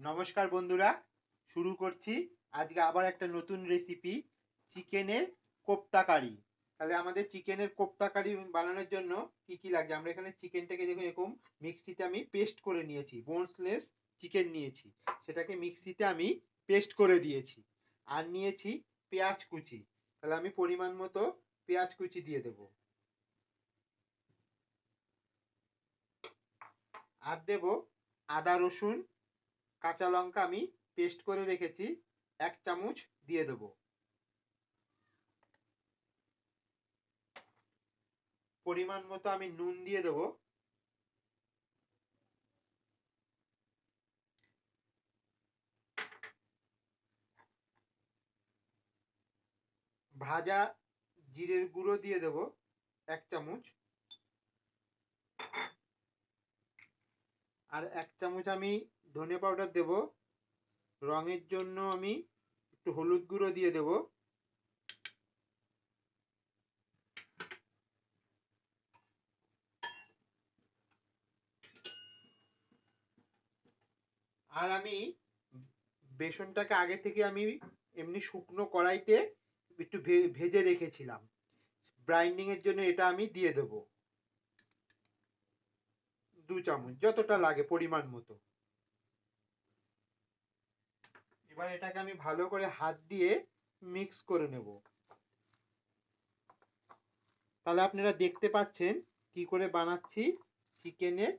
নমস্কার বন্ধুরা, শুরু করছি। আজকে আবার একটা নতুন রেসিপি চিকেনের কোপ্তা কারি তাহলে আমাদের চিকেনের কোপ্তা কারি বানানোর জন্য কি কি লাগছে? আমরা এখানে চিকেনটাকে দেখুন এরকম মিক্সিতে আমি পেস্ট করে নিয়েছি। বোনসলেস চিকেন নিয়েছি। সেটাকে মিক্সিতে আমি পেস্ট করে দিয়েছি। আর নিয়েছি পেঁয়াজ কুচি। তাহলে আমি পরিমাণ মতো পেঁয়াজ কুচি দিয়ে দেব। আর দেব আদা রসুন কাঁচা লঙ্কা আমি পেস্ট করে রেখেছি, এক চামচ দিয়ে দেব। পরিমাণ মতো আমি নুন দিয়ে দেব। ভাজা জিরের গুঁড়ো দিয়ে দেব, এক চামচ। আর এক চামচ আমি ধনে পাউডার দেব। রঙের জন্য আমি একটু হলুদ গুঁড়ো দিয়ে দেব। আর আমি বেসনটাকে আগে থেকে আমি এমনি শুকনো কড়াইতে একটু ভেজে রেখেছিলাম। ব্রাইন্ডিং এর জন্য এটা আমি দিয়ে দেব। দু চামচ, যতটা লাগে পরিমাণ মতো। এবার এটাকে আমি ভালো করে হাত দিয়ে মিক্স করে নেব। তাহলে আপনারা দেখতে পাচ্ছেন কি করে বানাচ্ছি? চিকেনের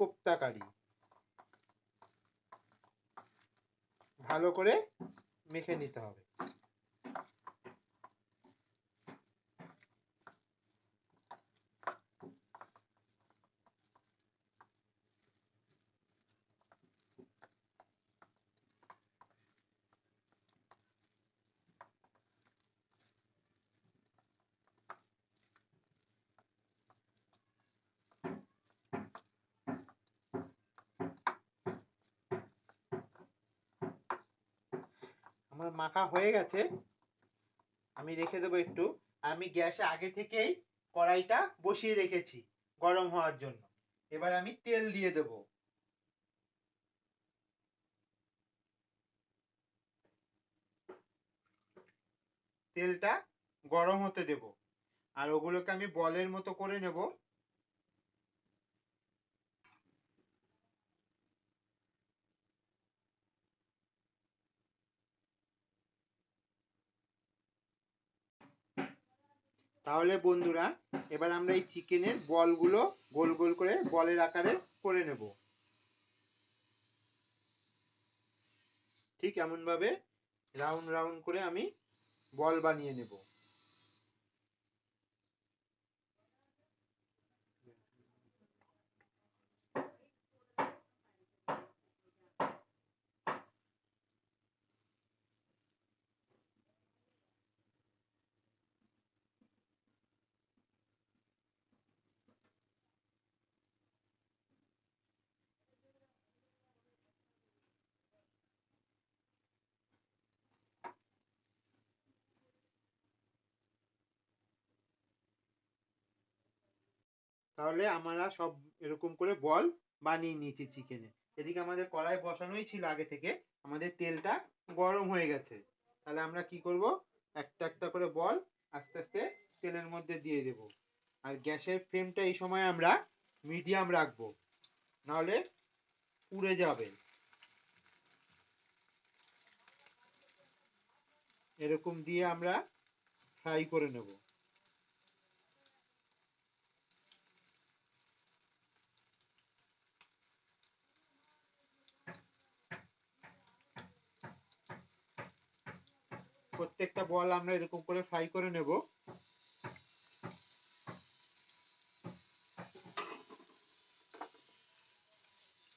কোপ্তা কারি। ভালো করে মেখে নিতে হবে আমার মাখা হয়ে গেছে, আমি রেখে দেবো একটু। আমি গ্যাসে আগে থেকেই কড়াইটা বসিয়ে রেখেছি গরম হওয়ার জন্য। এবার আমি তেল দিয়ে দেব। তেলটা গরম হতে দেব। আর ওগুলোকে আমি বলের মতো করে নেব। তাহলে বন্ধুরা, এবার আমরা এই চিকেনের বলগুলো গোল গোল করে বলের আকারে করে নেব। ঠিক এমন ভাবে রাউন্ড রাউন্ড করে আমি বল বানিয়ে নেব। তাহলে আমরা সব এরকম করে বল বানিয়ে নিয়েছি চিকেনে এদিকে আমাদের কড়াই বসানোই ছিল আগে থেকে। আমাদের তেলটা গরম হয়ে গেছে। তাহলে আমরা কি করব? একটা একটা করে বল আস্তে আস্তে তেলের মধ্যে দিয়ে দেব। আর গ্যাসের ফ্লেমটা এই সময় আমরা মিডিয়াম রাখব। নাহলে পুড়ে যাবে। এরকম দিয়ে আমরা ফ্রাই করে নেব। প্রত্যেকটা বল আমরা এরকম করে ফ্রাই করে নেব।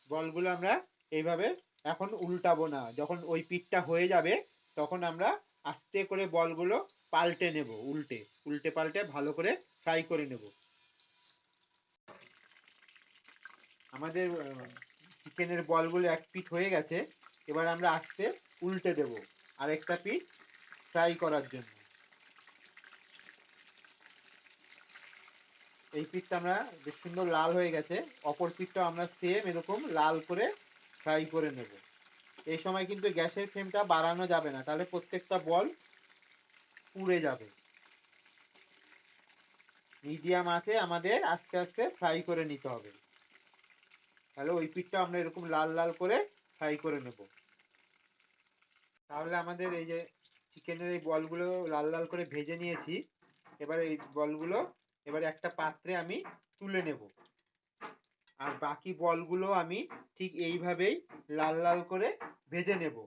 বলগুলো আমরা এইভাবে এখন উল্টাবো না। যখন ওই পিঠটা হয়ে যাবে, তখন আমরা আস্তে করে বলগুলো পাল্টে নেব, উল্টে। উল্টে পাল্টে ভালো করে ফ্রাই করে নেব। আমাদের চিকেনের বলগুলো এক পিঠ হয়ে গেছে, এবার আমরা আস্তে উল্টে দেব। আরেকটা পিঠ ফ্রাই করার জন্য। এই পিঠটা আমরা বেশ সুন্দর লাল হয়ে গেছে। অপর পিঠটাও আমরা সেম এরকম লাল করে ফ্রাই করে নেব। এই সময় কিন্তু গ্যাসের ফ্লেমটা বাড়ানো যাবে না, তাহলে প্রত্যেকটা বল পুড়ে যাবে। মিডিয়াম আছে আমাদের, আস্তে আস্তে ফ্রাই করে নিতে হবে। তাহলে ওই পিঠটা আমরা এরকম লাল লাল করে ফ্রাই করে নেব। তাহলে আমাদের এই যে চিকেনের এই বলগুলো লাল লাল করে ভেজে নিয়েছি। এবার এই বলগুলো এবার একটা পাত্রে আমি তুলে নেব। আর বাকি বলগুলো আমি ঠিক এইভাবেই লাল লাল করে ভেজে নেব।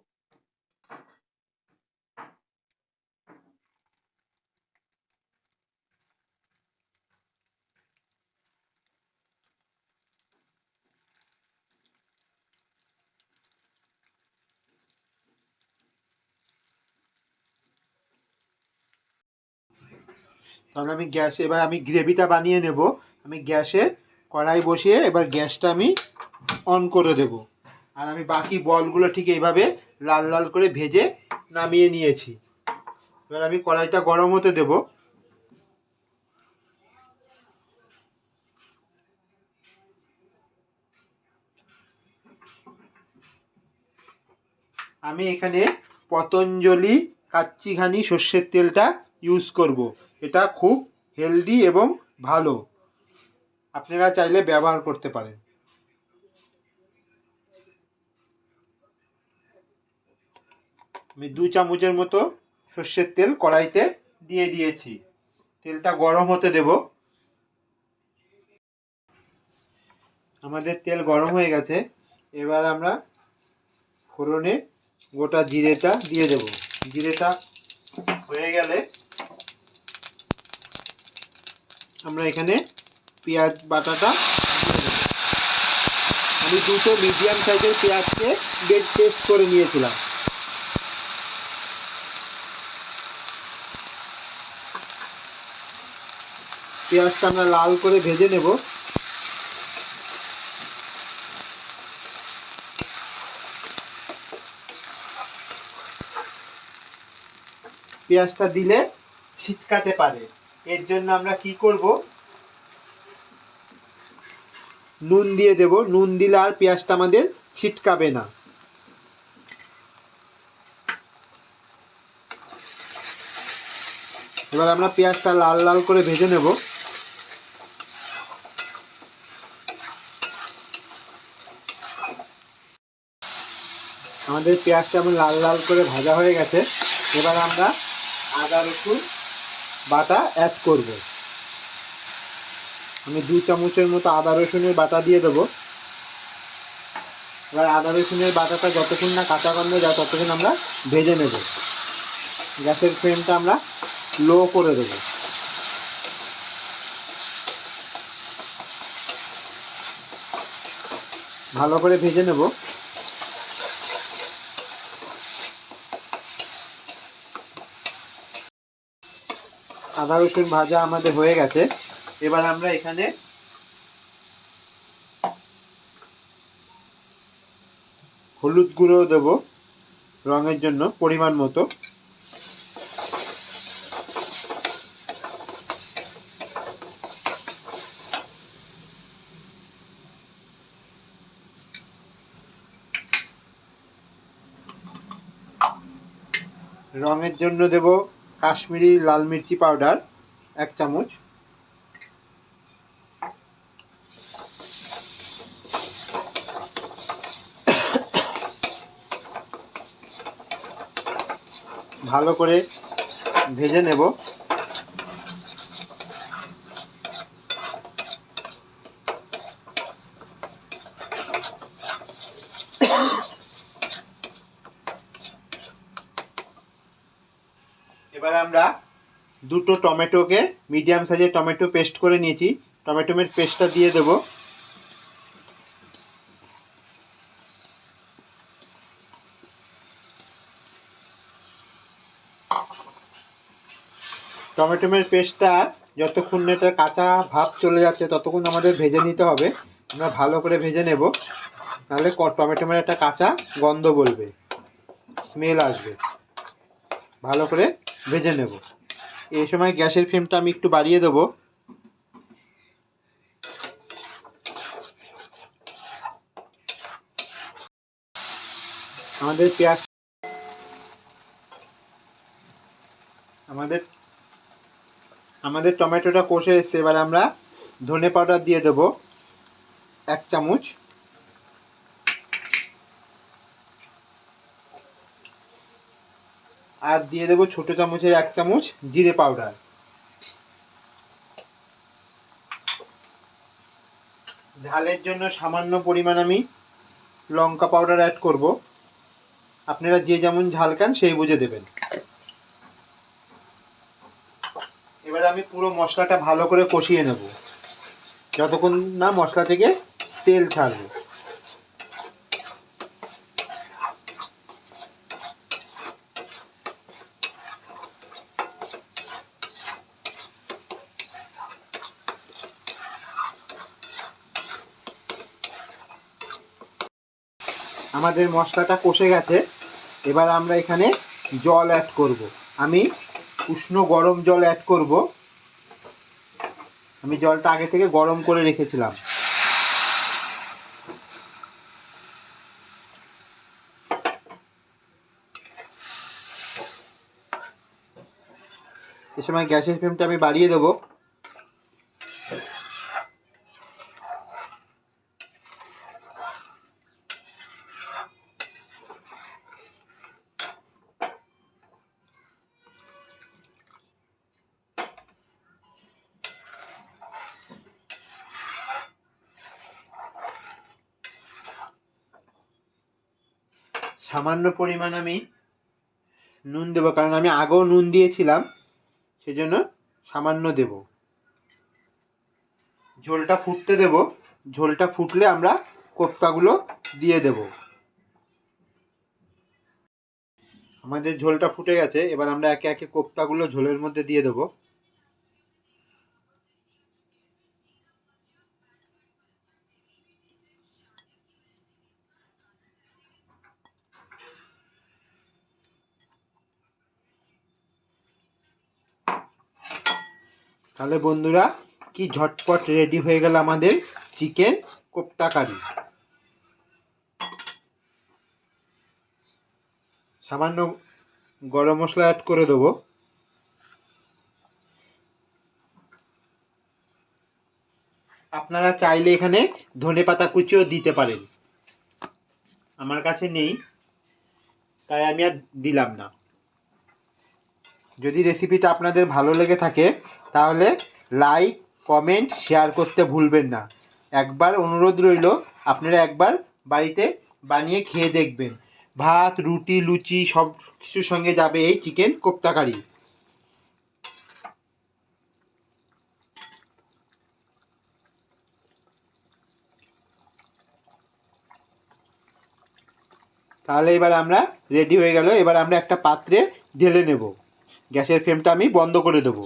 তাহলে আমি গ্যাস, এবার আমি গ্রেভিটা বানিয়ে নেব। আমি গ্যাসে কড়াই বসিয়ে এবার গ্যাসটা আমি অন করে দেব। আর আমি বাকি বলগুলো ঠিক এইভাবে লাল লাল করে ভেজে নামিয়ে নিয়েছি। এবার আমি কড়াইটা গরম হতে দেব। আমি এখানে পতঞ্জলি কাচ্চিঘানি সর্ষের তেলটা ইউজ করব। এটা খুব হেলদি এবং ভালো। আপনারা চাইলে ব্যবহার করতে পারেন। আমি দু চামচের মতো সর্ষের তেল কড়াইতে দিয়ে দিয়েছি। তেলটা গরম হতে দেব। আমাদের তেল গরম হয়ে গেছে। এবার আমরা ফোড়নে গোটা জিরেটা দিয়ে দেব। জিরেটা হয়ে গেলে আমরা এখানে পেঁয়াজ বাটাটা আমি দুটো মিডিয়াম সাইজের পেঁয়াজকে বেশ টেস্ট করে নিয়েছিলাম। পেঁয়াজটা আমরা লাল করে ভেজে নেব। পেঁয়াজটা দিলে ছিটকাতে পারে। এর জন্য আমরা কি করব? নুন দিয়ে দেব। নুন দিলে আর পেঁয়াজটা আমাদের ছিটকাবে না। এবার আমরা পেঁয়াজটা লাল লাল করে ভেজে নেব। আমাদের পেঁয়াজটা এমন লাল লাল করে ভাজা হয়ে গেছে। এবার আমরা আদা রসুন বাটা অ্যাড করব। আমি দু চামচের মতো আদা রসুনের বাটা দিয়ে দেবো। এবার আদা রসুনের বাটাটা যতক্ষণ না কাঁচা গন্ধ যায়, ততক্ষণ আমরা ভেজে নেব। গ্যাসের ফ্লেমটা আমরা লো করে দেবো। ভালো করে ভেজে নেব। আদা, রসুন ভাজা আমাদের হয়ে গেছে। এবার আমরা এখানে হলুদ গুঁড়ো দেব রঙের জন্য পরিমাণ মতো। রঙের জন্য দেব কাশ্মীরি লাল মির্চি পাউডার এক চামচ। ভালো করে ভেজে নেব এবার আমরা দুটো টমেটোকে মিডিয়াম সাইজের টমেটো পেস্ট করে নিয়েছি। টমেটোমের পেস্টটা দিয়ে দেব। টমেটোমের পেস্টটা যতক্ষণ না এটা কাঁচা ভাব চলে যাচ্ছে ততক্ষণ আমাদের ভেজে নিতে হবে। আমরা ভালো করে ভেজে নেব। তাহলে টমেটোমের একটা কাঁচা গন্ধ বলবে। স্মেল আসবে। ভালো করে ভেজে নেব। এই সময় গ্যাসের ফ্লেমটা আমি একটু বাড়িয়ে দেবো। আমাদের পেঁয়াজ আমাদের আমাদের টমেটোটা কষে এসছে। এবার আমরা ধনে পাউডার দিয়ে দেবো এক চামচ। আর দিয়ে দেবো ছোটো চামচের এক চামচ জিরে পাউডার। ঝালের জন্য সামান্য পরিমাণ আমি লঙ্কা পাউডার অ্যাড করব। আপনারা যে যেমন ঝাল খান সেই বুঝে দেবেন। এবার আমি পুরো মশলাটা ভালো করে কষিয়ে নেব। যতক্ষণ না মশলা থেকে তেল ছাড়বে। আমাদের মশলাটা কষে গেছে। এবার আমরা এখানে জল অ্যাড করব। আমি উষ্ণ গরম জল অ্যাড করব। আমি জলটা আগে থেকে গরম করে রেখেছিলাম। এ সময় গ্যাসের ফ্লেমটা আমি বাড়িয়ে দেবো। সামান্য পরিমাণ আমি নুন দেবো, কারণ আমি আগেও নুন দিয়েছিলাম, সেজন্য সামান্য দেব। ঝোলটা ফুটতে দেব, ঝোলটা ফুটলে আমরা কোপ্তাগুলো দিয়ে দেব। আমাদের ঝোলটা ফুটে গেছে, এবার আমরা একে একে কোপ্তাগুলো ঝোলের মধ্যে দিয়ে দেবো। তাহলে বন্ধুরা, কি ঝটপট রেডি হয়ে গেল আমাদের চিকেন কোপ্তা কারি সামান্য গরম মশলা অ্যাড করে দেবো। আপনারা চাইলে এখানে ধনে পাতা কুচিও দিতে পারেন। আমার কাছে নেই, তাই আমি আর দিলাম না। যদি রেসিপিটা আপনাদের ভালো লেগে থাকে তাহলে লাইক, কমেন্ট, শেয়ার করতে ভুলবেন না। একবার অনুরোধ রইল, আপনারা একবার বাড়িতে বানিয়ে খেয়ে দেখবেন। ভাত, রুটি, লুচি, সব কিছুর সঙ্গে যাবে এই চিকেন কোপ্তা কারি তাহলে এবার আমরা রেডি হয়ে গেল, এবার আমরা একটা পাত্রে ঢেলে নেব। গ্যাসের ফ্লেমটা আমি বন্ধ করে দেবো।